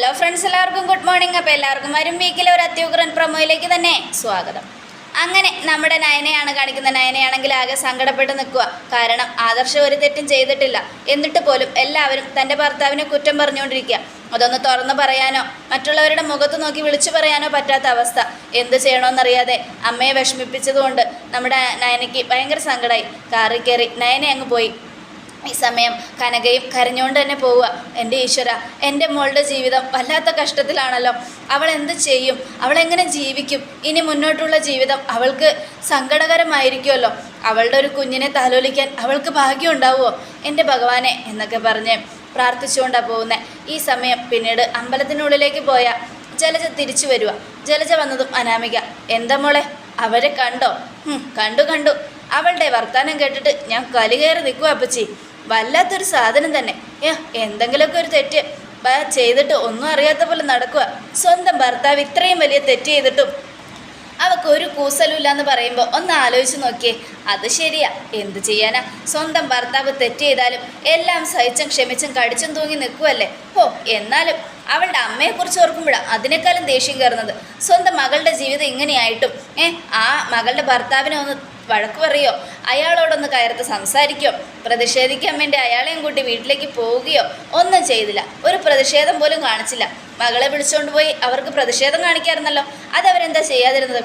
Hello friends എല്ലാവർക്കും good morning അപ്പോൾ എല്ലാവർക്കും വരും വീക്കിലെ ഒരു അത്യുഗ്രൻ പ്രൊമോയിലേക്ക് തന്നെ സ്വാഗതം. അങ്ങനെ നമ്മുടെ നയനയാണ് കാണിക്കുന്ന നയനയാണെങ്കിൽ ആകെ സങ്കടപ്പെട്ട് നിൽക്കുക. കാരണം ആദർശം ഒരു തെറ്റും ചെയ്തിട്ടില്ല. എന്നിട്ട് പോലും എല്ലാവരും തന്റെ ഭർത്താവിനെ കുറ്റം പറഞ്ഞുകൊണ്ടിരിക്കുക. അതൊന്ന് തുറന്നു പറയാനോ മറ്റുള്ളവരുടെ മുഖത്ത് നോക്കി വിളിച്ചു പറയാനോ പറ്റാത്ത അവസ്ഥ. എന്ത് ചെയ്യണമെന്നറിയാതെ അമ്മയെ വിഷമിപ്പിച്ചതുകൊണ്ട് നമ്മുടെ നയനയ്ക്ക് ഭയങ്കര സങ്കടമായി കാറി കയറി നയനെ അങ്ങ് പോയി. ഈ സമയം കനകയും കരഞ്ഞുകൊണ്ട് തന്നെ പോവുക. എന്റെ ഈശ്വര എന്റെ മോളുടെ ജീവിതം വല്ലാത്ത കഷ്ടത്തിലാണല്ലോ. അവൾ എന്ത് ചെയ്യും? അവൾ എങ്ങനെ ജീവിക്കും? ഇനി മുന്നോട്ടുള്ള ജീവിതം അവൾക്ക് സങ്കടകരമായിരിക്കുമല്ലോ. അവളുടെ ഒരു കുഞ്ഞിനെ താലോലിക്കാൻ അവൾക്ക് ഭാഗ്യം ഉണ്ടാവുമോ? എന്റെ ഭഗവാനെ എന്നൊക്കെ പറഞ്ഞ് പ്രാർത്ഥിച്ചുകൊണ്ടാണ് പോകുന്നത് ഈ സമയം പിന്നീട് അമ്പലത്തിനുള്ളിലേക്ക് പോയ ജലജ തിരിച്ചു വരിക ജലജ വന്നതും അനാമിക. എന്താ മോളെ അവരെ കണ്ടോ? കണ്ടു കണ്ടു. അവളുടെ വർത്താനം കേട്ടിട്ട് ഞാൻ കലികയറി നിൽക്കുക അപ്പച്ചി. വല്ലാത്തൊരു സാധനം തന്നെ. എന്തെങ്കിലുമൊക്കെ ഒരു തെറ്റ്. ചെയ്തിട്ട് ഒന്നും അറിയാത്ത പോലെ നടക്കുക സ്വന്തം ഭർത്താവ് ഇത്രയും വലിയ തെറ്റ് ചെയ്തിട്ടും അവൾക്ക് ഒരു കൂസലുമില്ല എന്ന് പറയുമ്പോൾ ഒന്ന് ആലോചിച്ച് നോക്കിയേ. അത് ശരിയാ. എന്ത് ചെയ്യാനാ? സ്വന്തം ഭർത്താവ് തെറ്റ് ചെയ്താലും എല്ലാം സഹിച്ചും ക്ഷമിച്ചും കടിച്ചും തൂങ്ങി നിൽക്കുമല്ലേ ഓ എന്നാലും അവളുടെ അമ്മയെക്കുറിച്ച് ഓർക്കുമ്പോഴാണ് അതിനേക്കാളും ദേഷ്യം കയറുന്നത് സ്വന്തം മകളുടെ ജീവിതം ഇങ്ങനെയായിട്ടും. ഏ ആ മകളുടെ ഭർത്താവിനെ ഒന്ന് വഴക്ക് പറയോ? അയാളോടൊന്ന് കയർത്ത് സംസാരിക്കോ? പ്രതിഷേധിക്കാൻ വേണ്ടി അയാളെയും കൂട്ടി വീട്ടിലേക്ക് പോവുകയോ? ഒന്നും ചെയ്തില്ല. ഒരു പ്രതിഷേധം പോലും കാണിച്ചില്ല. മകളെ വിളിച്ചുകൊണ്ട് പോയി അവർക്ക് പ്രതിഷേധം കാണിക്കാറുണ്ടല്ലോ അതവരെന്താ ചെയ്യാതിരുന്നത്?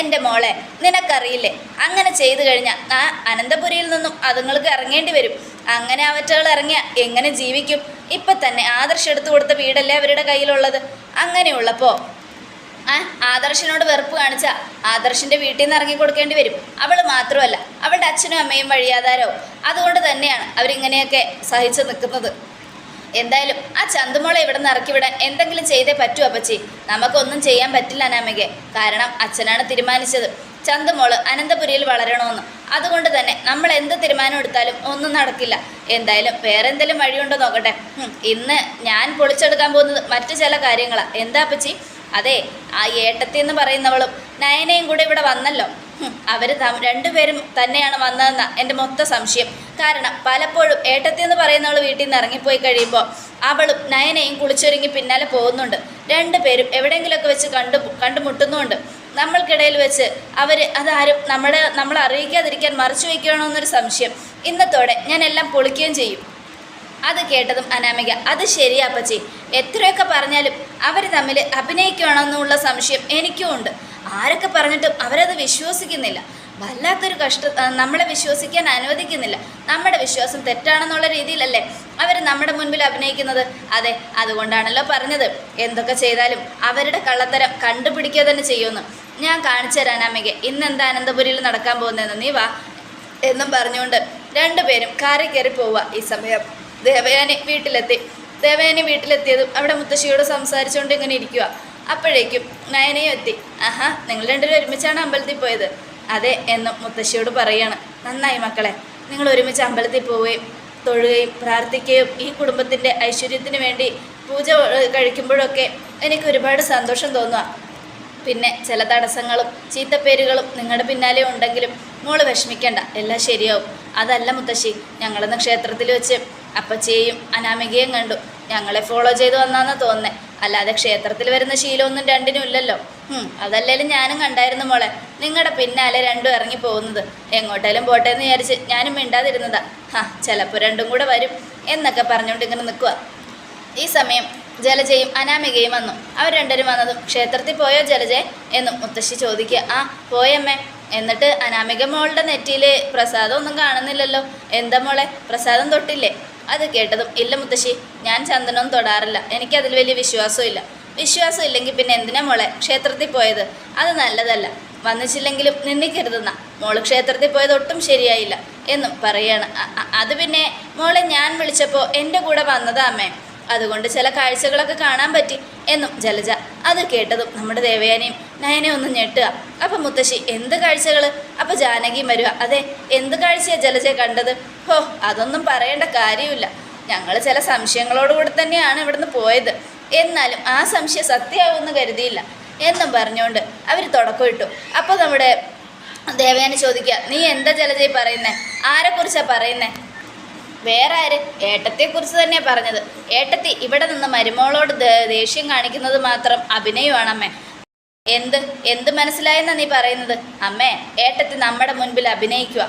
എന്റെ മോളെ നിനക്കറിയില്ലേ? അങ്ങനെ ചെയ്തു കഴിഞ്ഞാൽ ആ അനന്തപുരിയിൽ നിന്നും അതുങ്ങൾക്ക് ഇറങ്ങേണ്ടി വരും. അങ്ങനെ അവറ്റകൾ ഇറങ്ങിയ എങ്ങനെ ജീവിക്കും? ഇപ്പം തന്നെ ആദർശം എടുത്തു കൊടുത്ത വീടല്ലേ അവരുടെ കയ്യിലുള്ളത്? അങ്ങനെയുള്ളപ്പോൾ ആ ആദർശനോട് വെറുപ്പ് കാണിച്ച ആദർശിന്റെ വീട്ടിൽ നിന്ന് ഇറങ്ങി കൊടുക്കേണ്ടി വരും. അവൾ മാത്രമല്ല അവളുടെ അച്ഛനും അമ്മയും വഴിയാധാരവും. അതുകൊണ്ട് തന്നെയാണ് അവരിങ്ങനെയൊക്കെ സഹിച്ചു നിൽക്കുന്നത്. എന്തായാലും ആ ചന്തുമോളെ ഇവിടെ നിന്ന് ഇറക്കി വിടാൻ എന്തെങ്കിലും ചെയ്തേ പറ്റൂ അപ്പച്ചി. നമുക്കൊന്നും ചെയ്യാൻ പറ്റില്ല അനാമികെ. കാരണം അച്ഛനാണ് തീരുമാനിച്ചത്. ചന്തുമോൾ അനന്തപുരിയിൽ വളരണമെന്ന്. അതുകൊണ്ട് തന്നെ നമ്മൾ എന്ത് തീരുമാനം എടുത്താലും ഒന്നും നടക്കില്ല. എന്തായാലും വേറെ എന്തെങ്കിലും വഴിയുണ്ടോ നോക്കട്ടെ. ഇന്ന് ഞാൻ പൊളിച്ചെടുക്കാൻ പോകുന്നത് മറ്റു ചില കാര്യങ്ങളാണ് എന്താ അപ്പച്ചി? അതെ ആ ഏട്ടത്തി എന്ന് പറയുന്നവളും നയനയും കൂടെ ഇവിടെ വന്നല്ലോ. അവർ രണ്ടുപേരും തന്നെയാണ് വന്നതെന്ന എന്റെ മൊത്ത സംശയം. കാരണം പലപ്പോഴും ഏട്ടത്തി എന്ന് പറയുന്നവൾ വീട്ടിൽ നിന്ന് ഇറങ്ങിപ്പോയി കഴിയുമ്പോൾ അവളും നയനയും കുളിച്ചൊരുങ്ങി പിന്നാലെ പോകുന്നുണ്ട്. രണ്ടുപേരും എവിടെയെങ്കിലുമൊക്കെ വെച്ച് കണ്ടു കണ്ടുമുട്ടുന്നുമുണ്ട്. നമ്മൾക്കിടയിൽ വെച്ച് അവർ അതാരും നമ്മുടെ നമ്മൾ അറിയിക്കാതിരിക്കാൻ മറച്ചു വയ്ക്കണമെന്നൊരു സംശയം. ഇന്നത്തോടെ ഞാൻ എല്ലാം പൊളിക്കുകയും ചെയ്യും. അത് കേട്ടതും അനാമിക അത് ശരിയാ അപ്പച്ചി. എത്രയൊക്കെ പറഞ്ഞാലും അവർ തമ്മിൽ അഭിനയിക്കണമെന്നുള്ള സംശയം എനിക്കും ഉണ്ട്. ആരൊക്കെ പറഞ്ഞിട്ടും അവരത് വിശ്വസിക്കുന്നില്ല. വല്ലാത്തൊരു കഷ്ട നമ്മളെ വിശ്വസിക്കാൻ അനുവദിക്കുന്നില്ല. നമ്മുടെ വിശ്വാസം തെറ്റാണെന്നുള്ള രീതിയിലല്ലേ അവർ നമ്മുടെ മുൻപിൽ അഭിനയിക്കുന്നത്? അതെ അതുകൊണ്ടാണല്ലോ പറഞ്ഞത്. എന്തൊക്കെ ചെയ്താലും അവരുടെ കള്ളത്തരം കണ്ടുപിടിക്കുക തന്നെ ചെയ്യുമെന്ന്. ഞാൻ കാണിച്ചു തരാൻ അമ്മയ്ക്ക്. ഇന്ന് എന്താ അനന്തപുരിയിൽ നടക്കാൻ പോകുന്നതെന്ന് നീ വാ എന്നും പറഞ്ഞുകൊണ്ട് രണ്ടുപേരും കാറി കയറി പോവുക ഈ സമയം. ദേവയാനി വീട്ടിലെത്തി. ദേവയാനി വീട്ടിലെത്തിയതും അവിടെ മുത്തശ്ശിയോട് സംസാരിച്ചുകൊണ്ട് ഇങ്ങനെ ഇരിക്കുക. അപ്പോഴേക്കും നയനയും എത്തി. ആഹാ നിങ്ങൾ രണ്ടുപേരും ഒരുമിച്ചാണ് അമ്പലത്തിൽ പോയത്? അതെ എന്നും മുത്തശ്ശിയോട് പറയാണ്. നന്നായി മക്കളെ നിങ്ങൾ ഒരുമിച്ച് അമ്പലത്തിൽ പോവുകയും തൊഴുകയും പ്രാർത്ഥിക്കുകയും ഈ കുടുംബത്തിന്റെ ഐശ്വര്യത്തിന് വേണ്ടി പൂജ കഴിക്കുമ്പോഴൊക്കെ എനിക്ക് ഒരുപാട് സന്തോഷം തോന്നുക. പിന്നെ ചില തടസ്സങ്ങളും ചീത്തപ്പേരുകളും നിങ്ങളുടെ പിന്നാലെ ഉണ്ടെങ്കിലും മോൾ വിഷമിക്കേണ്ട എല്ലാം ശരിയാവും. അതല്ല മുത്തശ്ശി ഞങ്ങളെന്ന് ക്ഷേത്രത്തിൽ വെച്ച് അപ്പച്ചയെയും അനാമികയും കണ്ടു. ഞങ്ങളെ ഫോളോ ചെയ്ത് വന്നാന്ന് തോന്നേ അല്ലാതെ ക്ഷേത്രത്തിൽ വരുന്ന ശീലമൊന്നും രണ്ടിനും ഇല്ലല്ലോ. അതല്ലേലും ഞാനും കണ്ടായിരുന്നു മോളെ. നിങ്ങളുടെ പിന്നാലെ രണ്ടും ഇറങ്ങി പോകുന്നത്. എങ്ങോട്ടേലും പോട്ടെ എന്ന് വിചാരിച്ച് ഞാനും മിണ്ടാതിരുന്നതാ. ഹാ ചിലപ്പോൾ രണ്ടും കൂടെ വരും എന്നൊക്കെ പറഞ്ഞുകൊണ്ട് ഇങ്ങനെ നിൽക്കുക ഈ സമയം ജലജയും അനാമികയും വന്നു. അവർ രണ്ടുപേരും വന്നതും ക്ഷേത്രത്തിൽ പോയോ ജലജെ എന്നും മുത്തശ്ശി ചോദിക്കുക. ആ പോയമ്മേ. എന്നിട്ട് അനാമിക മോളുടെ നെറ്റിയിൽ പ്രസാദം ഒന്നും കാണുന്നില്ലല്ലോ. എന്താ മോളെ? പ്രസാദം തൊട്ടില്ലേ? അത് കേട്ടതും ഇല്ല മുത്തശ്ശി ഞാൻ ചന്ദനവും തൊടാറില്ല. എനിക്കതിൽ വലിയ വിശ്വാസമില്ല വിശ്വാസം ഇല്ലെങ്കിൽ പിന്നെ എന്തിനാ മോളെ ക്ഷേത്രത്തിൽ പോയത്? അത് നല്ലതല്ല. വന്നിച്ചില്ലെങ്കിലും നിന്നിക്കരുതെന്ന മോൾ ക്ഷേത്രത്തിൽ പോയത് ഒട്ടും ശരിയായില്ല. എന്നും പറയാണ്. അത് പിന്നെ മോളെ ഞാൻ വിളിച്ചപ്പോൾ എന്റെ കൂടെ വന്നതാ അമ്മേ. അതുകൊണ്ട് ചില കാഴ്ചകളൊക്കെ കാണാൻ പറ്റി എന്നും ജലജ അത് കേട്ടതും നമ്മുടെ ദേവയാനയും നയനെ ഒന്ന് ഞെട്ടുക. അപ്പം മുത്തശ്ശി എന്ത് കാഴ്ചകൾ അപ്പം ജാനകിയും വരിക. അതെ എന്ത് കാഴ്ചയാണ് ജലജ കണ്ടത്? ഹോ അതൊന്നും പറയേണ്ട കാര്യമില്ല. ഞങ്ങൾ ചില സംശയങ്ങളോടുകൂടി തന്നെയാണ് ഇവിടുന്ന് പോയത്. എന്നാലും ആ സംശയം സത്യമാവുമെന്ന് കരുതിയില്ല. എന്നും പറഞ്ഞുകൊണ്ട് അവർ തുടക്കമിട്ടു അപ്പോൾ നമ്മുടെ ദേവയാനി ചോദിക്കുക നീ എന്താ ജലജ പറയുന്നേ? ആരെക്കുറിച്ചാണ് പറയുന്നേ? വേറെ ആര്? ഏട്ടത്തെക്കുറിച്ച് തന്നെ പറഞ്ഞത്. ഏട്ടത്തി ഇവിടെ നിന്ന് മരുമോളോട് ദേഷ്യം കാണിക്കുന്നത് മാത്രം അഭിനയമാണ് അമ്മേ. എന്ത്? എന്ത് മനസ്സിലായെന്നാ നീ പറയുന്നത്? അമ്മേ ഏട്ടത്തി നമ്മുടെ മുൻപിൽ അഭിനയിക്കുക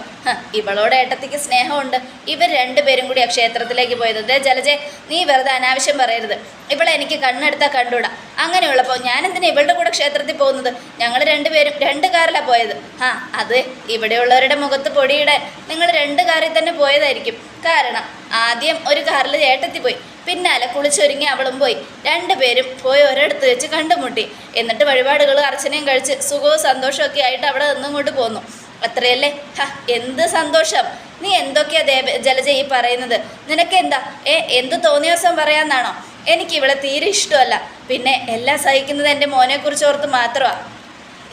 ഇവളോട് ഏട്ടത്തിക്ക് സ്നേഹമുണ്ട്. ഇവർ രണ്ടുപേരും കൂടി ആ ക്ഷേത്രത്തിലേക്ക് പോയത് ദേ ജലജെ നീ വെറുതെ അനാവശ്യം പറയരുത്. ഇവളെ എനിക്ക് കണ്ണെടുത്താൽ കണ്ടൂടാ. അങ്ങനെയുള്ളപ്പോൾ ഞാനെന്തിനാ ഇവളുടെ കൂടെ ക്ഷേത്രത്തിൽ പോകുന്നത്? ഞങ്ങൾ രണ്ടുപേരും രണ്ട് കാറിലാണ് പോയത്. ആ അത് ഇവിടെയുള്ളവരുടെ മുഖത്ത് പൊടിയിടാൻ. നിങ്ങൾ രണ്ട് കാറിൽ തന്നെ പോയതായിരിക്കും. കാരണം ആദ്യം ഒരു കാറിൽ ഏട്ടത്തി പോയി പിന്നാലെ കുളിച്ചൊരുങ്ങി അവളും പോയി. രണ്ടുപേരും പോയി ഒരിടത്ത് വെച്ച് കണ്ടുമുട്ടി. എന്നിട്ട് വഴിപാടുകൾ അർച്ചനയും കഴിച്ച് സുഖവും സന്തോഷമൊക്കെ ആയിട്ട് അവിടെ നിന്നും കൊണ്ട് പോന്നു. അത്രയല്ലേ? ഹ എന്ത് സന്തോഷം. നീ എന്തൊക്കെയാ ദേവ ജലജ ഈ പറയുന്നത്? നിനക്ക് എന്താ ഏ എന്ത് തോന്നിയ ദിവസം പറയാന്നാണോ? എനിക്ക് ഇവളെ തീരെ ഇഷ്ടമല്ല. പിന്നെ എല്ലാം സഹിക്കുന്നത് എന്റെ മോനെക്കുറിച്ച് ഓർത്ത് മാത്രമാണ്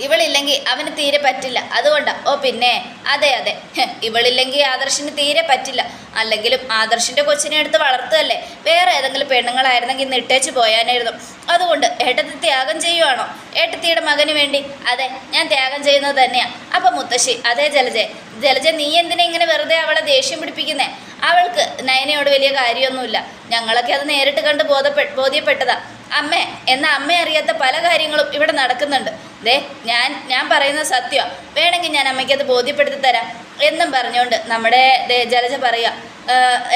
ഇവളില്ലെങ്കിൽ അവന് തീരെ പറ്റില്ല. അതുകൊണ്ടാ ഓ പിന്നെ അതെ അതെ. ഇവളില്ലെങ്കിൽ ആദർശിന് തീരെ പറ്റില്ല. അല്ലെങ്കിലും ആദർശിന്റെ കൊച്ചിനെ എടുത്ത് വളർത്തുകയല്ലേ? വേറെ ഏതെങ്കിലും പെണ്ണുങ്ങളായിരുന്നെങ്കിൽ ഇന്ന് ഇട്ടേച്ച് പോയാനായിരുന്നു. അതുകൊണ്ട് ഏട്ടത്തി ത്യാഗം ചെയ്യുവാണോ? ഏട്ടത്തിയുടെ മകന് വേണ്ടി. അതെ ഞാൻ ത്യാഗം ചെയ്യുന്നത് തന്നെയാ. അപ്പം മുത്തശ്ശി അതെ ജലജെ ജലജ നീ എന്തിനാ ഇങ്ങനെ വെറുതെ അവളെ ദേഷ്യം പിടിപ്പിക്കുന്നേ? അവൾക്ക് നയനയോട് വലിയ കാര്യമൊന്നുമില്ല. ഞങ്ങളൊക്കെ അത് നേരിട്ട് കണ്ട് ബോധപ്പെ ബോധ്യപ്പെട്ടതാ. അമ്മേ എന്ന അമ്മ അറിയാത്ത പല കാര്യങ്ങളും ഇവിടെ നടക്കുന്നുണ്ട്. ദേ ഞാൻ ഞാൻ പറയുന്നത് സത്യം. വേണമെങ്കിൽ ഞാൻ അമ്മയ്ക്ക് അത് ബോധ്യപ്പെടുത്തി തരാം എന്നും പറഞ്ഞുകൊണ്ട് നമ്മുടെ ജലജ പറയുക.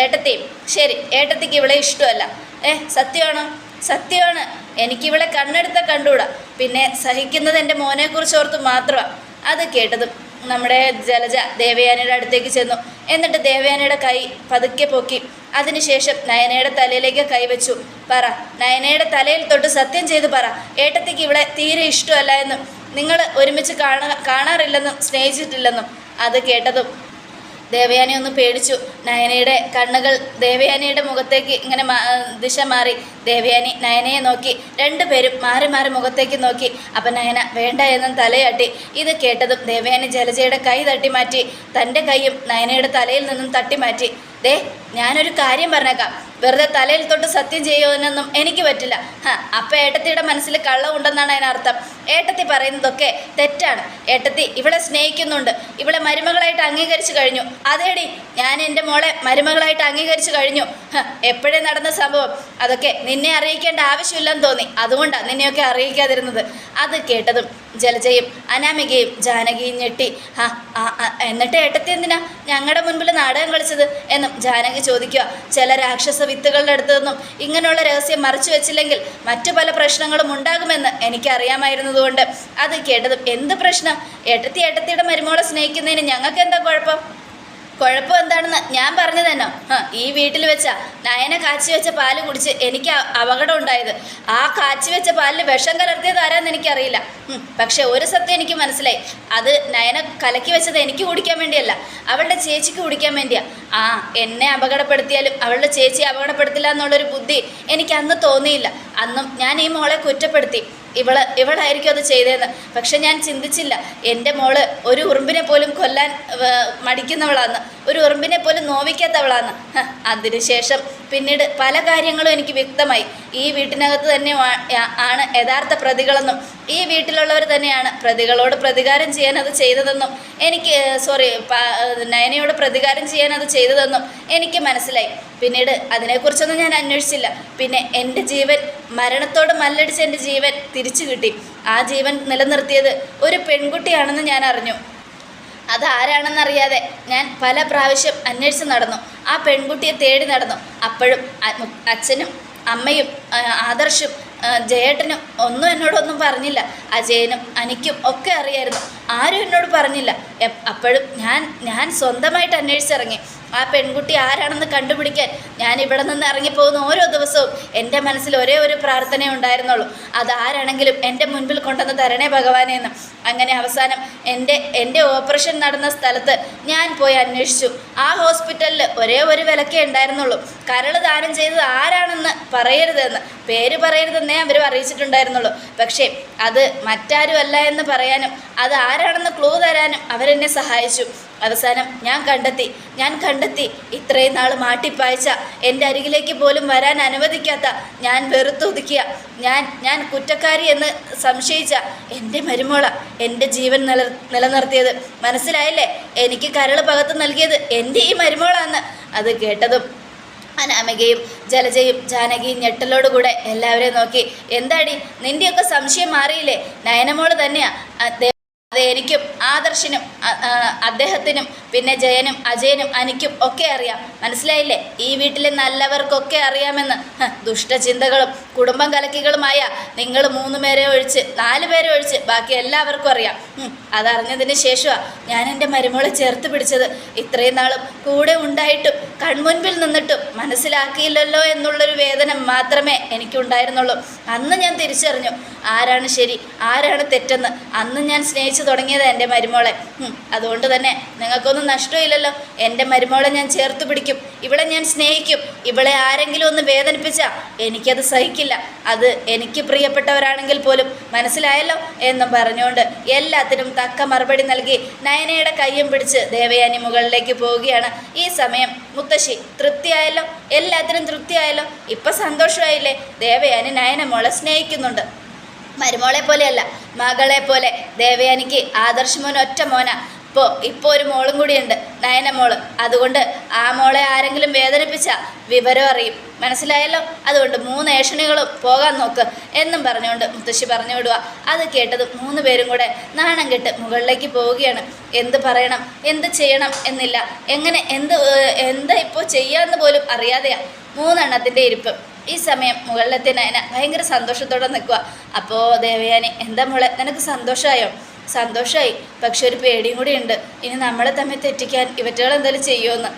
ഏട്ടത്തിയും ഏട്ടത്തി ശരി ഏട്ടത്തിക്ക് ഇവളെ ഇഷ്ടമല്ല. ഏ സത്യമാണോ? സത്യമാണ്. എനിക്കിവളെ കണ്ണെടുത്ത കണ്ടുകൂടാ. പിന്നെ സഹിക്കുന്നത് എന്റെ മോനെക്കുറിച്ച് ഓർത്ത് മാത്രമാണ് അത് കേട്ടതും നമ്മുടെ ജലജ ദേവയാനിയുടെ അടുത്തേക്ക് ചെന്നു. എന്നിട്ട് ദേവയാനിയുടെ കൈ പതുക്കെ പൊക്കി അതിനുശേഷം നയനയുടെ തലയിലേക്ക് കൈവച്ചു. പറ നയനയുടെ തലയിൽ തൊട്ട് സത്യം ചെയ്ത് പറ. ഏട്ടത്തിക്ക് ഇവിടെ തീരെ ഇഷ്ടമല്ല എന്നും നിങ്ങൾ ഒരുമിച്ച് കാണാ കാണാറില്ലെന്നും സ്നേഹിച്ചിട്ടില്ലെന്നും അത് കേട്ടതും. ദേവയാനി ഒന്ന് പേടിച്ചു. നയനയുടെ കണ്ണുകൾ ദേവയാനിയുടെ മുഖത്തേക്ക് ഇങ്ങനെ ദിശ മാറി. ദേവയാനി നയനയെ നോക്കി. രണ്ടുപേരും മാറി മാറി മുഖത്തേക്ക് നോക്കി. അപ്പം നയന വേണ്ട എന്നും തലയാട്ടി. ഇത് കേട്ടതും ദേവയാനി ജലജയുടെ കൈ തട്ടി മാറ്റി തന്റെ കൈയും നയനയുടെ തലയിൽ നിന്നും തട്ടി മാറ്റി ദേ ഞാനൊരു കാര്യം പറഞ്ഞേക്കാം. വെറുതെ തലയിൽ തൊട്ട് സത്യം ചെയ്യുമെന്നൊന്നും എനിക്ക് പറ്റില്ല. അപ്പം ഏട്ടത്തിയുടെ മനസ്സിൽ കള്ളമുണ്ടെന്നാണ് അതിനർത്ഥം. ഏട്ടത്തി പറയുന്നതൊക്കെ തെറ്റാണ്. ഏട്ടത്തി ഇവളെ സ്നേഹിക്കുന്നുണ്ട്. ഇവളെ മരുമകളായിട്ട് അംഗീകരിച്ചു കഴിഞ്ഞു. അതേടി ഞാൻ എന്റെ മോളെ മരുമകളായിട്ട് അംഗീകരിച്ചു കഴിഞ്ഞു. എപ്പോഴേ നടന്ന സംഭവം? അതൊക്കെ നിന്നെ അറിയിക്കേണ്ട ആവശ്യമില്ലെന്ന് തോന്നി. അതുകൊണ്ടാണ് നിന്നെയൊക്കെ അറിയിക്കാതിരുന്നത്. അത് കേട്ടതും ജലജയും അനാമികയും ജാനകിയും ഞെട്ടി. ആ എന്നിട്ട് ഏട്ടത്തി എന്തിനാ ഞങ്ങളുടെ മുൻപിൽ നാടകം കളിച്ചത് എന്നും ചോദിക്കുക. ചില രാക്ഷസ വിത്തുകളുടെ അടുത്തു നിന്നും ഇങ്ങനെയുള്ള രഹസ്യം മറച്ചു വെച്ചില്ലെങ്കിൽ മറ്റു പല പ്രശ്നങ്ങളും ഉണ്ടാകുമെന്ന് എനിക്കറിയാമായിരുന്നതുകൊണ്ട് അത് കേട്ടതും എന്ത് പ്രശ്നം? ഏട്ടത്തി ഏട്ടത്തിയുടെ മരുമോളെ സ്നേഹിക്കുന്നതിന് ഞങ്ങൾക്ക് എന്താ കുഴപ്പം? കുഴപ്പം എന്താണെന്ന് ഞാൻ പറഞ്ഞു തന്നെ ഈ വീട്ടിൽ വെച്ച നയന കാച്ചി വെച്ച പാൽ കുടിച്ച് എനിക്ക് അപകടം ഉണ്ടായത്. ആ കാച്ചി വെച്ച പാലിൽ വിഷം കലർത്തിയത് ആരാന്ന് എനിക്കറിയില്ല. പക്ഷെ ഒരു സത്യം എനിക്ക് മനസ്സിലായി. അത് നയന കലക്കി വെച്ചത് എനിക്ക് കുടിക്കാൻ വേണ്ടിയല്ല അവളുടെ ചേച്ചിക്ക് കുടിക്കാൻ വേണ്ടിയാ. ആ എന്നെ അപകടപ്പെടുത്തിയാലും അവളുടെ ചേച്ചി അപകടപ്പെടുത്തില്ല എന്നുള്ളൊരു ബുദ്ധി എനിക്ക് അന്ന് തോന്നിയില്ല. അന്നും ഞാൻ ഈ മോളെ കുറ്റപ്പെടുത്തി. ഇവൾ ഇവളായിരിക്കും അത് ചെയ്തതെന്ന്. പക്ഷെ ഞാൻ ചിന്തിച്ചില്ല. എന്റെ മോൾ ഒരു ഉറുമ്പിനെ പോലും കൊല്ലാൻ മടിക്കുന്നവളാന്ന്. ഒരു ഉറുമ്പിനെ പോലും നോവിക്കാത്തവളാന്ന്. അതിനുശേഷം പിന്നീട് പല കാര്യങ്ങളും എനിക്ക് വ്യക്തമായി. ഈ വീട്ടിനകത്ത് തന്നെ ആണ് യഥാർത്ഥ പ്രതികളെന്നും ഈ വീട്ടിലുള്ളവർ തന്നെയാണ് പ്രതികളോട് പ്രതികാരം ചെയ്യാൻ അത് ചെയ്തതെന്നും എനിക്ക് സോറി നയനയോട് പ്രതികാരം ചെയ്യാൻ അത് ചെയ്തതെന്നും എനിക്ക് മനസ്സിലായി. പിന്നീട് അതിനെക്കുറിച്ചൊന്നും ഞാൻ അന്വേഷിച്ചില്ല. പിന്നെ എന്റെ ജീവൻ മരണത്തോട് മല്ലടിച്ച എന്റെ ജീവൻ തിരിച്ചു കിട്ടി. ആ ജീവൻ നിലനിർത്തിയത് ഒരു പെൺകുട്ടിയാണെന്ന് ഞാൻ അറിഞ്ഞു. അതാരാണെന്നറിയാതെ ഞാൻ പല പ്രാവശ്യം അന്വേഷിച്ച് നടന്നു. ആ പെൺകുട്ടിയെ തേടി നടന്നു. അപ്പോഴും അച്ഛനും അമ്മയും ആദർശും ജയേട്ടനും ഒന്നും എന്നോടൊന്നും പറഞ്ഞില്ല. അജയനും അനിക്കും ഒക്കെ അറിയായിരുന്നു. ആരും എന്നോട് പറഞ്ഞില്ല. അപ്പോഴും ഞാൻ ഞാൻ സ്വന്തമായിട്ട് അന്വേഷിച്ചിറങ്ങി. ആ പെൺകുട്ടി ആരാണെന്ന് കണ്ടുപിടിക്കാൻ ഞാൻ ഇവിടെ നിന്ന് ഇറങ്ങിപ്പോകുന്ന ഓരോ ദിവസവും എന്റെ മനസ്സിൽ ഒരേ ഒരു പ്രാർത്ഥന ഉണ്ടായിരുന്നുള്ളൂ. അതാരാണെങ്കിലും എന്റെ മുൻപിൽ കൊണ്ടുവന്ന് തരണേ ഭഗവാനെ എന്ന്. അങ്ങനെ അവസാനം എന്റെ എന്റെ ഓപ്പറേഷൻ നടന്ന സ്ഥലത്ത് ഞാൻ പോയി അന്വേഷിച്ചു. ആ ഹോസ്പിറ്റലിൽ ഒരേ ഒരു വിലക്കേ ഉണ്ടായിരുന്നുള്ളൂ. കരൾ ദാനം ചെയ്തത് ആരാണെന്ന് പറയരുതെന്ന്. പേര് പറയരുതെന്നേ അവർ അറിയിച്ചിട്ടുണ്ടായിരുന്നുള്ളൂ. പക്ഷേ അത് മറ്റാരുമല്ല എന്ന് പറയാനും അത് ആരാണെന്ന് ക്ലൂ തരാനും അവരെന്നെ സഹായിച്ചു. അവസാനം ഞാൻ കണ്ടെത്തി ഞാൻ കണ്ടെത്തി. ഇത്രയും നാൾ മാട്ടിപ്പായച്ച എന്റെ അരികിലേക്ക് പോലും വരാൻ അനുവദിക്കാത്ത ഞാൻ വെറുത്തൊതുക്കിയ ഞാൻ ഞാൻ കുറ്റക്കാരി എന്ന് സംശയിച്ച എന്റെ മരുമോള എന്റെ ജീവൻ നില നിലനിർത്തിയത്. മനസ്സിലായില്ലേ? എനിക്ക് കരൾ പകത്ത് നൽകിയത് എന്റെ ഈ മരുമോളാന്ന്. അത് കേട്ടതും അനാമികയും ജലജയും ജാനകിയും ഞെട്ടലോടുകൂടെ എല്ലാവരെയും നോക്കി. എന്താടി? നിന്റെയൊക്കെ സംശയം മാറിയില്ലേ? നയനമോൾ തന്നെയാ. അതെ എനിക്കും ആദർശിനും അദ്ദേഹത്തിനും പിന്നെ ജയനും അജയനും അനിക്കും ഒക്കെ അറിയാം. മനസ്സിലായില്ലേ? ഈ വീട്ടിലെ നല്ലവർക്കൊക്കെ അറിയാമെന്ന്. ദുഷ്ടചിന്തകളും കുടുംബം കലക്കികളുമായ നിങ്ങൾ മൂന്ന് പേരെ ഒഴിച്ച് നാല് പേരെ ഒഴിച്ച് ബാക്കി എല്ലാവർക്കും അറിയാം. അതറിഞ്ഞതിന് ശേഷമാണ് ഞാൻ എന്റെ മരുമോളെ ചേർത്ത് പിടിച്ചത്. ഇത്രയും നാളും കൂടെ ഉണ്ടായിട്ടും കൺമുൻപിൽ നിന്നിട്ടും മനസ്സിലാക്കിയില്ലല്ലോ എന്നുള്ളൊരു വേദന മാത്രമേ എനിക്കുണ്ടായിരുന്നുള്ളൂ. അന്ന് ഞാൻ തിരിച്ചറിഞ്ഞു. ആരാണ് ശരി ആരാണ് തെറ്റെന്ന്. അന്ന് ഞാൻ സ്നേഹിച്ചു തുടങ്ങിയത് എന്റെ മരുമോളെ. അതുകൊണ്ട് തന്നെ നിങ്ങൾക്കൊന്നും നഷ്ടമില്ലല്ലോ. എന്റെ മരുമോളെ ഞാൻ ചേർത്ത് പിടിക്കും. ഇവളെ ഞാൻ സ്നേഹിക്കും. ഇവളെ ആരെങ്കിലും ഒന്ന് വേദനിപ്പിച്ചാൽ എനിക്കത് സഹിക്കില്ല. അത് എനിക്ക് പ്രിയപ്പെട്ടവരാണെങ്കിൽ പോലും മനസ്സിലായല്ലോ എന്നും പറഞ്ഞുകൊണ്ട് എല്ലാത്തിനും തക്ക മറുപടി നൽകി നയനയുടെ കയ്യും പിടിച്ച് ദേവയാനി മുകളിലേക്ക് പോവുകയാണ്. ഈ സമയം മുത്തശ്ശി തൃപ്തിയായല്ലോ. എല്ലാത്തിനും തൃപ്തിയായല്ലോ. ഇപ്പം സന്തോഷമായില്ലേ? ദേവയാനി നയന മോളെ സ്നേഹിക്കുന്നുണ്ട്. മരുമോളെ പോലെയല്ല മകളെ പോലെ. ദേവയാനിക്ക് ആദർശമോൻ ഒറ്റ മോന. ഇപ്പോൾ ഇപ്പോൾ ഒരു മോളും കൂടിയുണ്ട് നയന മോൾ. അതുകൊണ്ട് ആ മോളെ ആരെങ്കിലും വേദനിപ്പിച്ച വിവരം അറിയും. മനസ്സിലായല്ലോ? അതുകൊണ്ട് മൂന്ന് ഏഷണികളും പോകാൻ നോക്ക് എന്നും പറഞ്ഞുകൊണ്ട് മുത്തശ്ശി പറഞ്ഞു വിടുക അത് കേട്ടത് മൂന്ന് പേരും കൂടെ നാണം കെട്ട് മുകളിലേക്ക് പോവുകയാണ്. എന്ത് പറയണം എന്ത് ചെയ്യണം എന്നില്ല. എങ്ങനെ എന്ത് എന്താ ഇപ്പോൾ ചെയ്യാമെന്ന് പോലും അറിയാതെയാണ് മൂന്നെണ്ണത്തിന്റെ ഇരിപ്പ്. ഈ സമയം മുകളിലെത്തി നയന ഭയങ്കര സന്തോഷത്തോടെ നിൽക്കുക. അപ്പോൾ ദേവയാനി എന്താ മോളെ നിനക്ക് സന്തോഷമായോ സന്തോഷമായി പക്ഷെ ഒരു പേടിയും കൂടി ഉണ്ട്. ഇനി നമ്മളെ തമ്മിൽ തെറ്റിക്കാൻ ഇവറ്റകൾ എന്തെങ്കിലും ചെയ്യുമെന്ന്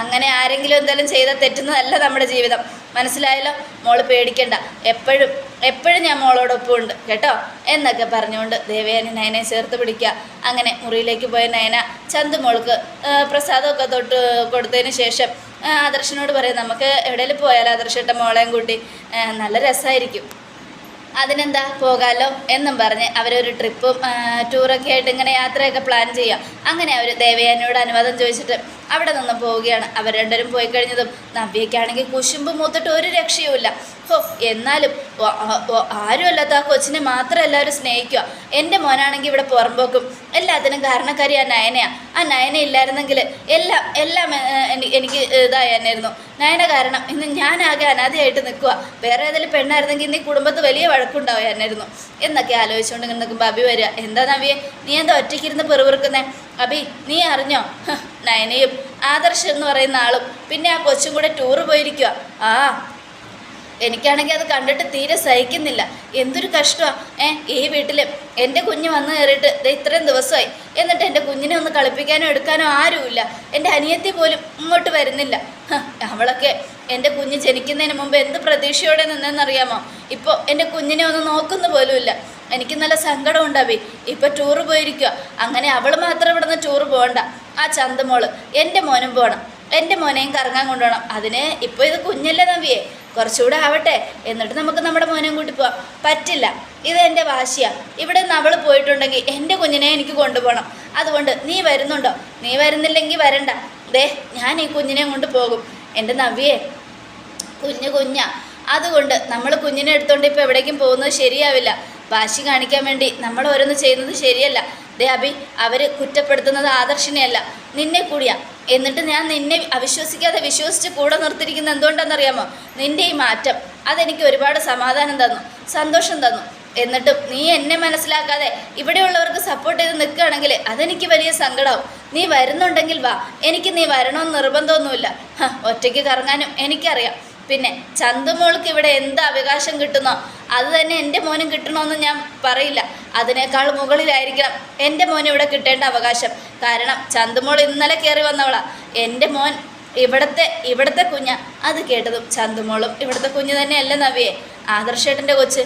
അങ്ങനെ ആരെങ്കിലും എന്തെങ്കിലും ചെയ്താൽ തെറ്റുന്നതല്ല നമ്മുടെ ജീവിതം. മനസ്സിലായല്ലോ? മോൾ പേടിക്കണ്ട. എപ്പോഴും എപ്പോഴും ഞാൻ മോളോടൊപ്പം ഉണ്ട് കേട്ടോ? എന്നൊക്കെ പറഞ്ഞുകൊണ്ട് ദേവയാനി നയനെ ചേർത്ത് പിടിക്കുക. അങ്ങനെ മുറിയിലേക്ക് പോയ നയന ചന്തു മോൾക്ക് പ്രസാദമൊക്കെ തൊട്ട് കൊടുത്തതിന് ശേഷം ആദർശനോട് പറയും നമുക്ക് എവിടെയെങ്കിലും പോയാലോ ആദർശട്ട മോളെയും കൂട്ടി? നല്ല രസമായിരിക്കും അതിനെന്താ പോകാലോ എന്നും പറഞ്ഞ് അവരൊരു ട്രിപ്പും ടൂറൊക്കെ ആയിട്ട് ഇങ്ങനെ യാത്രയൊക്കെ പ്ലാൻ ചെയ്യാം. അങ്ങനെ അവർ ദേവയാനിയോട് അനുവാദം ചോദിച്ചിട്ട് അവിടെ നിന്ന് പോവുകയാണ്. അവർ രണ്ടുപേരും പോയി കഴിഞ്ഞതും നവ്യയ്ക്കാണെങ്കിൽ കുശുമ്പ് മൂത്തിട്ട് ഒരു രക്ഷയുമില്ല. ഹോ എന്നാലും ആരുമല്ലാത്ത ആ കൊച്ചിനെ മാത്രം എല്ലാവരും സ്നേഹിക്കുക. എന്റെ മോനാണെങ്കിൽ ഇവിടെ പുറമ്പോക്കും എല്ലാത്തിനും കാരണക്കാരി ആ നയനയാണ് ആ നയന ഇല്ലായിരുന്നെങ്കിൽ എല്ലാം എല്ലാം എനിക്ക് ഇതായിരുന്നു നയന കാരണം ഇന്ന് ഞാനാകെ അനാഥയായിട്ട് നിൽക്കുക. വേറെ ഏതെങ്കിലും പെണ്ണായിരുന്നെങ്കിൽ ഇന്ന് ഈ കുടുംബത്ത് വലിയ വഴക്കുണ്ടാവുമായിരുന്നു എന്നൊക്കെ ആലോചിച്ചുകൊണ്ട് നിൽക്കുമ്പോൾ അഭി വരിക. എന്താ നവിയെ? നീ എന്താ ഒറ്റയ്ക്കിരുന്ന് പെറുപിറുക്കുന്നേ? അഭി നീ അറിഞ്ഞോ? നയനയും ആദർശ് എന്ന് പറയുന്ന ആളും പിന്നെ ആ കൊച്ചും കൂടെ ടൂറ് പോയിരിക്കുക ആ എനിക്കാണെങ്കിൽ അത് കണ്ടിട്ട് തീരെ സഹിക്കുന്നില്ല. എന്തൊരു കഷ്ടമാണ് ഏ ഈ വീട്ടിലും എന്റെ കുഞ്ഞ് വന്നു കയറിയിട്ട് ഇത്രയും ദിവസമായി. എന്നിട്ട് എന്റെ കുഞ്ഞിനെ ഒന്ന് കളിപ്പിക്കാനോ എടുക്കാനോ ആരുമില്ല. എന്റെ അനിയത്തി പോലും ഇങ്ങോട്ട് വരുന്നില്ല. അവളൊക്കെ എന്റെ കുഞ്ഞ് ജനിക്കുന്നതിന് മുമ്പ് എന്ത് പ്രതീക്ഷയോടെ നിന്നെന്നറിയാമോ? ഇപ്പോൾ എന്റെ കുഞ്ഞിനെ ഒന്ന് നോക്കുന്ന പോലുമില്ല. എനിക്ക് നല്ല സങ്കടം ഉണ്ടാവി ഇപ്പൊ ടൂറ് പോയിരിക്കുക അങ്ങനെ അവൾ മാത്രം ഇവിടെ നിന്ന് ടൂറ് പോകണ്ട. ആ ചന്തമോൾ എന്റെ മോനും പോകണം എന്റെ മോനെയും കറങ്ങാൻ കൊണ്ടുപോകണം. അതിന് ഇപ്പോൾ ഇത് കുഞ്ഞല്ലേ നവിയെ. കുറച്ചുകൂടെ ആവട്ടെ. എന്നിട്ട് നമുക്ക് നമ്മുടെ മോനെയും കൂട്ടി പോവാം. പറ്റില്ല. ഇത് എന്റെ വാശിയാ. ഇവിടെ നിന്ന് അവൾ പോയിട്ടുണ്ടെങ്കിൽ എന്റെ കുഞ്ഞിനെ എനിക്ക് കൊണ്ടുപോകണം. അതുകൊണ്ട് നീ വരുന്നുണ്ടോ? നീ വരുന്നില്ലെങ്കിൽ വരണ്ട. ദേ ഞാൻ ഈ കുഞ്ഞിനെ കൊണ്ട് പോകും. എന്റെ നവിയെ കുഞ്ഞു കുഞ്ഞാ. അതുകൊണ്ട് നമ്മൾ കുഞ്ഞിനെ എടുത്തോണ്ട് ഇപ്പോൾ എവിടേക്കും പോകുന്നത് ശരിയാവില്ല. വാശി കാണിക്കാൻ വേണ്ടി നമ്മൾ ഓരോന്ന് ചെയ്യുന്നത് ശരിയല്ല. ദേ അഭി അവർ കുറ്റപ്പെടുത്തുന്നത് ആദർശിനെയല്ല നിന്നെ കൂടിയാ. എന്നിട്ട് ഞാൻ നിന്നെ അവിശ്വസിക്കാതെ വിശ്വസിച്ച് കൂടെ നിർത്തിയിരിക്കുന്നത് എന്തുകൊണ്ടെന്നറിയാമോ? നിന്റെ ഈ മാറ്റം. അതെനിക്ക് ഒരുപാട് സമാധാനം തന്നു സന്തോഷം തന്നു. എന്നിട്ടും നീ എന്നെ മനസ്സിലാക്കാതെ ഇവിടെയുള്ളവർക്ക് സപ്പോർട്ട് ചെയ്ത് നിൽക്കുകയാണെങ്കിൽ അതെനിക്ക് വലിയ സങ്കടമാവും നീ വരുന്നുണ്ടെങ്കിൽ വാ എനിക്ക് നീ വരണമെന്ന് നിർബന്ധമൊന്നുമില്ല. ഒറ്റയ്ക്ക് കറങ്ങാനും എനിക്കറിയാം. പിന്നെ ചന്തുമോൾക്ക് ഇവിടെ എന്ത് അവകാശം കിട്ടുന്നോ അത് തന്നെ എന്റെ മോനും കിട്ടണമെന്ന് ഞാൻ പറയില്ല. അതിനേക്കാൾ മുകളിലായിരിക്കണം എന്റെ മോൻ ഇവിടെ കിട്ടേണ്ട അവകാശം. കാരണം ചന്തുമോൾ ഇന്നലെ കയറി വന്നവളാ. എന്റെ മോൻ ഇവിടുത്തെ ഇവിടുത്തെ കുഞ്ഞ. അത് കേട്ടതും ചന്തുമോളും ഇവിടുത്തെ കുഞ്ഞ് തന്നെയല്ല നവിയെ? ആദർശേട്ടന്റെ കൊച്ച്.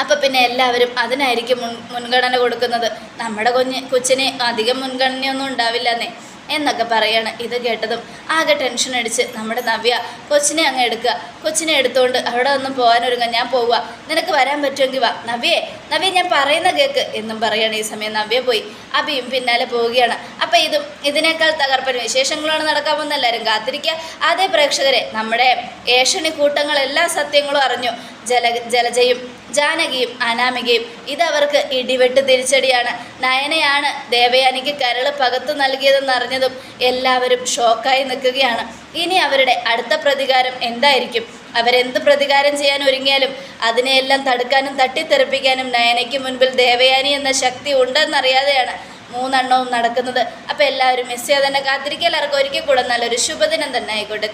അപ്പം പിന്നെ എല്ലാവരും അതിനായിരിക്കും മുൻ മുൻഗണന കൊടുക്കുന്നത്. നമ്മുടെ കുഞ്ഞ് കൊച്ചിന് അധികം മുൻഗണനയൊന്നും ഉണ്ടാവില്ലെന്നേ. എന്നൊക്കെ പറയാണ്. ഇത് കേട്ടതും ആകെ ടെൻഷൻ അടിച്ച് നമ്മുടെ നവ്യ കൊച്ചിനെ അങ്ങ് എടുക്കുക. കൊച്ചിനെ എടുത്തുകൊണ്ട് അവിടെ ഒന്നും പോകാനൊരുങ്ങ ഞാൻ പോവുക. നിനക്ക് വരാൻ പറ്റുമെങ്കിൽ വാ. നവ്യേ നവ്യ ഞാൻ പറയുന്ന കേക്ക് എന്നും പറയാണ് ഈ സമയം. നവ്യ പോയി. അബിയും പിന്നാലെ പോവുകയാണ്. അപ്പം ഇതും ഇതിനേക്കാൾ തകർപ്പൻ വിശേഷങ്ങളാണ് നടക്കാൻ പോകുന്ന എല്ലാവരും കാത്തിരിക്കുക. അതേ പ്രേക്ഷകരെ നമ്മുടെ ഏഷണി കൂട്ടങ്ങൾ എല്ലാ സത്യങ്ങളും അറിഞ്ഞു. ജല ജലജയും ജാനകിയും അനാമികയും ഇതവർക്ക് ഇടിവെട്ട് തിരിച്ചടിയാണ്. നയനയാണ് ദേവയാനിക്ക് കരൾ പകത്തു നൽകിയതെന്ന് അറിഞ്ഞതും എല്ലാവരും ഷോക്കായി നിൽക്കുകയാണ്. ഇനി അവരുടെ അടുത്ത പ്രതികാരം എന്തായിരിക്കും? അവരെന്ത് പ്രതികാരം ചെയ്യാൻ ഒരുങ്ങിയാലും അതിനെയെല്ലാം തടുക്കാനും തട്ടിത്തെറിപ്പിക്കാനും നയനയ്ക്ക് മുൻപിൽ ദേവയാനി എന്ന ശക്തി ഉണ്ടെന്നറിയാതെയാണ് മൂന്നെണ്ണവും നടക്കുന്നത്. അപ്പോൾ എല്ലാവരും മിസ് ചെയ്യാതെ തന്നെ കാത്തിരിക്കുക എല്ലാവർക്കും ഒരിക്കൽ കൂടെ നല്ലൊരു ശുഭദിനം തന്നെ ആയിക്കോട്ടെ.